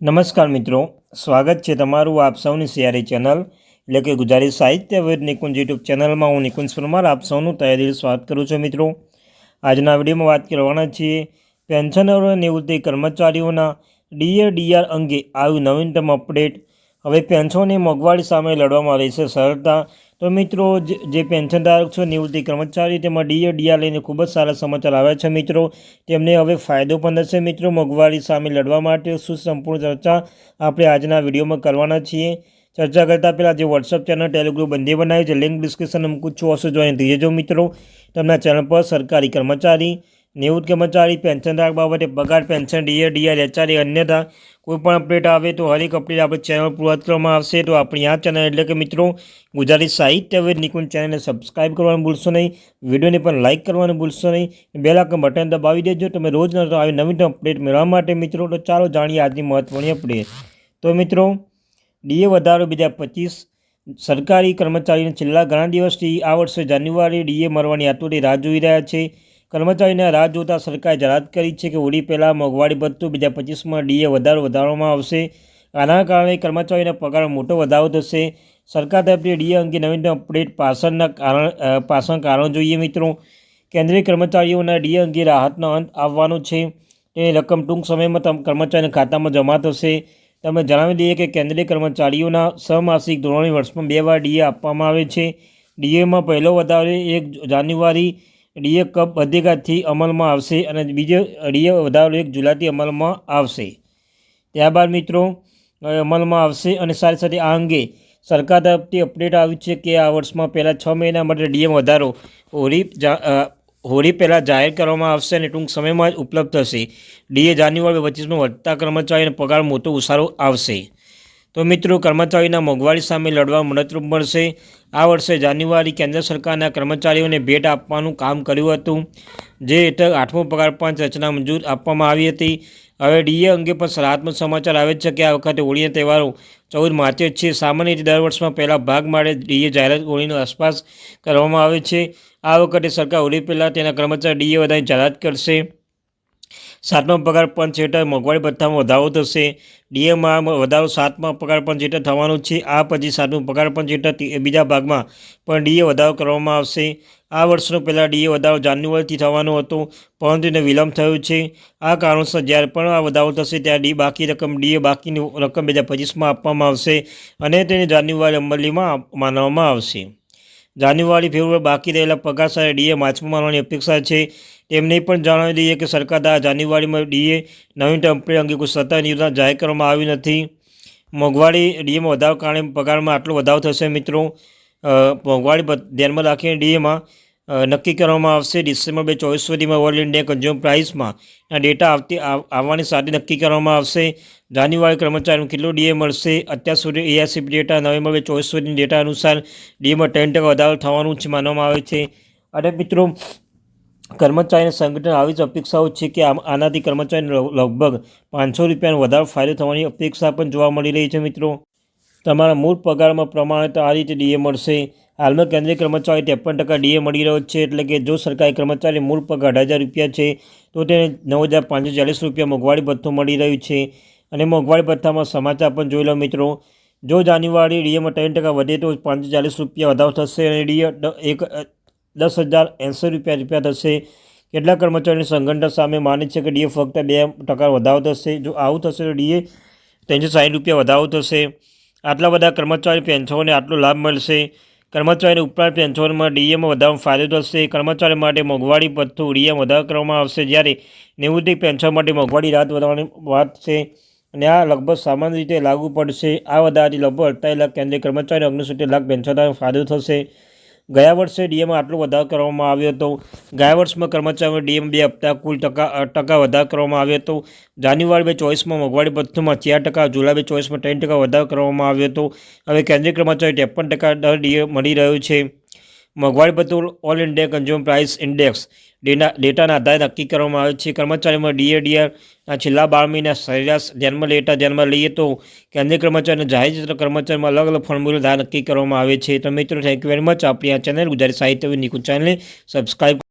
નમસ્કાર મિત્રો, સ્વાગત છે તમારું આપ સૌની સિયારી ચેનલ, એટલે કે ગુજરાતી સાહિત્ય વેદ નિકુંજ યુટ્યુબ ચેનલમાં હું નિકુંજ પરમાર, આપ સૌનું તૈયારી સ્વાગત કરું છું મિત્રો. આજના વિડીયોમાં વાત કરવાના છીએ પેન્શનરો નિવૃત્તિ કર્મચારીઓના ડીએ ડીઆર અંગે આવ્યું નવીનતમ અપડેટ હવે પેન્શનની મોંઘવારી સામે લડવામાં રહેશે સરળતા. તો મિત્રો, જે જે પેન્શનધારક છે, નિવૃત્તિ કર્મચારી તેમાં ડીએ, ડીઆર લઈને ખૂબ જ સારા સમાચાર આવ્યા છે મિત્રો. તેમને હવે ફાયદો પણ થશે મિત્રો. મોંઘવારી સામે લડવા માટે શું સંપૂર્ણ ચર્ચા આપણે આજના વિડીયોમાં કરવાના છીએ. ચર્ચા કરતાં પહેલાં જે વોટ્સઅપ ચેનલ ટેલિગ્રુપ બંને બનાવી છે લિંક ડિસ્ક્રિપ્શન મૂકું છું. જોઈને થઈ જજો મિત્રો. તેમના ચેનલ પર સરકારી કર્મચારી નિવૃત્ત કર્મચારી પેન્શનધારક બાબતે પગાર પેન્શન, ડીએ ડીઆર એચઆરએ અન્યથા કોઈ પણ અપડેટ આવે તો હરેક અપડેટ આપણે ચેનલ પૂરા કરવામાં આવશે. તો આપણી આ ચેનલ એટલે કે મિત્રો, ગુજરાતી સાહિત્ય વેદ નિકુંજ ચેનલને સબસ્ક્રાઇબ કરવાનું ભૂલશો નહીં. વિડીયોને પણ લાઇક કરવાનું ભૂલશો નહીં. બેલ આઇકન બટન દબાવી દેજો. તમે રોજ આવી નવીન અપડેટ મેળવવા માટે મિત્રો, તો ચાલો જાણીએ આજની મહત્ત્વની અપડેટ. તો મિત્રો, ડીએ વધારો બીજા પચીસ, સરકારી કર્મચારીને છેલ્લા ઘણા દિવસથી આ વર્ષે જાન્યુઆરી ડીએ મળવાની આતુરથી રાહ જોઈ રહ્યા છે. કર્મચારીને રાહ જોતા સરકારે જાહેરાત કરી છે કે હોળી પહેલાં મોંઘવારી ભથ્થું બીજા પચીસમાં ડીએ વધારો વધારવામાં આવશે. આના કારણે કર્મચારીના પગાર મોટો વધારો થશે. સરકાર તરફથી ડીએ અંગે નવીનતમ અપડેટ પાછળના કારણ પાછળ કારણ જોઈએ મિત્રો. કેન્દ્રીય કર્મચારીઓના ડીએ અંગે રાહતનો અંત આવવાનો છે. તેની રકમ ટૂંક સમયમાં તમ, કર્મચારીના ખાતામાં જમા થશે. તમે જણાવી દઈએ કે કેન્દ્રીય કર્મચારીઓના છમાસિક ધોરણે વર્ષમાં બે વાર ડીએ આપવામાં આવે છે. ડીએમાં પહેલો વધારો એક જાન્યુઆરી ડીએ કપ અધિકારથી અમલમાં આવશે અને બીજો ડીએ વધારો એક જુલાઈથી અમલમાં આવશે. ત્યારબાદ મિત્રો અમલમાં આવશે અને સાથે સાથે આ અંગે સરકાર તરફથી અપડેટ આવ્યું છે કે આ વર્ષમાં પહેલાં છ મહિના માટે ડીએમ વધારો હોળી હોળી પહેલાં જાહેર કરવામાં આવશે અને ટૂંક સમયમાં જ ઉપલબ્ધ થશે. ડીએ જાન્યુઆરી પચીસમાં વધતા કર્મચારીનો પગાર મોટો ઉસારો આવશે. તો મિત્રો, કર્મચારીના મોંઘવારી સામે લડવા મદદરૂપ મળશે આ વર્ષે જાન્યુઆરી કેન્દ્ર સરકારના કર્મચારીઓને ભેટ આપવાનું કામ કર્યું હતું. જે હેઠળ આઠમો પગાર પાંચ રચના મંજૂર આપવામાં આવી હતી. હવે ડીએ અંગે પણ સકારાત્મક સમાચાર આવે છે કે આ વખતે હોળીના તહેવારો ચૌદ માર્ચે જ છે. સામાન્ય રીતે દર વર્ષમાં પહેલાં ભાગ માટે ડીએ જાહેરાત હોળીનો આસપાસ કરવામાં આવે છે. આ વખતે સરકાર હોળી પહેલાં તેના કર્મચારી ડીએ વધારે જાહેરાત કરશે. સાતમા પગાર પંચ હેઠળ મોંઘવારી ભથ્થામાં વધારો થશે. ડીએમાં વધારો સાતમા પગાર પંચ હેઠળ થવાનો છે, આ પછી સાતમું પગાર પંચ હેઠળ બીજા ભાગમાં પણ ડીએ વધારો કરવામાં આવશે. આ વર્ષનો પહેલાં ડીએ વધારો જાન્યુઆરીથી થવાનો હતો, પરંતુ એને વિલંબ થયો છે. આ કારણોસર જ્યારે પણ આ વધારો થશે, ત્યારે ડી બાકી રકમ, ડીએ બાકીની રકમ બે હજાર પચીસમાં આપવામાં આવશે અને તેને જાન્યુઆરી અમલીમાં માનવામાં આવશે. જાન્યુઆરી, ફેબ્રુઆરી બાકી રહેલા પગાર સાથે ડીએ માર્ચમાં મારવાની અપેક્ષા છે. તેમને પણ જણાવી દઈએ કે સરકાર દ્વારા જાન્યુઆરીમાં ડીએ નવી ટેમ્પરેચર અંગે કોઈ સત્તા યોજના જાહેર કરવામાં આવી નથી. મોંઘવારી ડીએમાં વધારો કારણે પગારમાં આટલો વધારો થશે મિત્રો. મોંઘવારી ધ્યાનમાં રાખીને ડીએમાં નક્કી કરવામાં આવશે ડિસેમ્બર બે ચોવીસ સુધીમાં વર્લ્ડ ઇન્ડિયા કન્ઝ્યુમર પ્રાઇસમાં ડેટા આવતી આવવાની સાથે નક્કી કરવામાં આવશે. જાન્યુઆરી કર્મચારીનું કેટલો ડીએ મળશે? અત્યાર સુધી એઆરસીપી ડેટા નવેમ્બર બે ચોવીસ સુધીની ડેટા અનુસાર ડીએમાં ટેન ટકા વધારો થવાનું છે માનવામાં આવે છે. અને મિત્રો કર્મચારીના સંગઠન આવી જ અપેક્ષાઓ છે કે આનાથી કર્મચારીને લગભગ પાંચસો રૂપિયાનો વધારો ફાયદો થવાની અપેક્ષા પણ જોવા મળી રહી છે મિત્રો. તમારા મૂળ પગારમાં પ્રમાણે તો આ રીતે ડીએ મળશે. હાલમાં કેન્દ્રીય કર્મચારી ત્રેપન ટકા ડીએ મળી રહ્યો છે, એટલે કે જો સરકારી કર્મચારી મૂળ પગાર અઢાર હજાર રૂપિયા છે, તો તેને નવ હજાર પાંચસો ચાલીસ રૂપિયા મોંઘવારી ભથ્થું મળી રહ્યું છે. અને મોંઘવારી ભથ્થામાં સમાચાર પણ જોઈ લો મિત્રો. જો જાન્યુઆરી ડીએમાં ત્રણ ટકા વધે, તો પાંચસો ચાલીસ રૂપિયા વધારો થશે અને ડીએ એક દસ હજાર એંસી રૂપિયા રૂપિયા થશે. કેટલાક કર્મચારીઓની સંગઠન સામે માને છે કે ડીએ ફક્ત બે ટકા વધારો થશે. જો આવું થશે, તો ડીએ ત્રણસો સાઠ રૂપિયા વધારો થશે. આટલા બધા કર્મચારી પેન્શનોને આટલો લાભ મળશે. કર્મચારીને ઉપરાંત પેન્શનમાં ડીએમાં વધારવાનો ફાયદો થશે. કર્મચારી માટે મોંઘવારી ભથ્થું ડીએમ વધારો કરવામાં આવશે. જ્યારે નિવૃત્તિ પેન્શન માટે મોંઘવારી રાહત વધારવાની વાત છે અને આ લગભગ સામાન્ય રીતે લાગુ પડશે. આ વધારાથી લગભગ અડતાલીસ લાખ કેન્દ્રીય કર્મચારીઓ ઓગણસિત્તેર લાખ પેન્શનદારોને ફાયદો થશે. ગયા વર્ષે ડીએમાં આટલો વધારો કરવામાં આવ્યો હતો. ગયા વર્ષમાં કર્મચારીઓ ડીએમ બે હપ્તા કુલ ટકા ટકા વધારો કરવામાં આવ્યો હતો. જાન્યુઆરી બે ચોવીસમાં મોંઘવારી ભથ્થુમાં ચાર ટકા, જુલાઈ બે ચોવીસમાં ત્રણ ટકા વધારો કરવામાં આવ્યો હતો. હવે કેન્દ્રીય કર્મચારી ત્રેપન ટકા દર ડીએ મળી રહ્યો છે. મોંઘવારી ભથ્થું all India consumer price index data ડેટાના આધારે નક્કી કરવામાં આવે છે. કર્મચારીમાં ડીએડીઆરના છેલ્લા બાર મહિના સરેરાશ ધ્યાનમાં ડેટા ધ્યાનમાં લઈએ તો કેન્દ્રીય કર્મચારી જાહેર ક્ષેત્ર કર્મચારીમાં અલગ અલગ ફોર્મ્યુલા નક્કી કરવામાં આવે છે. તો મિત્રો થેન્ક યુ વેરી મચ આપણી આ ચેનલ ગુજરાતી સાહિત્ય નિકુંજ ચેનલને સબસ્ક્રાઈબ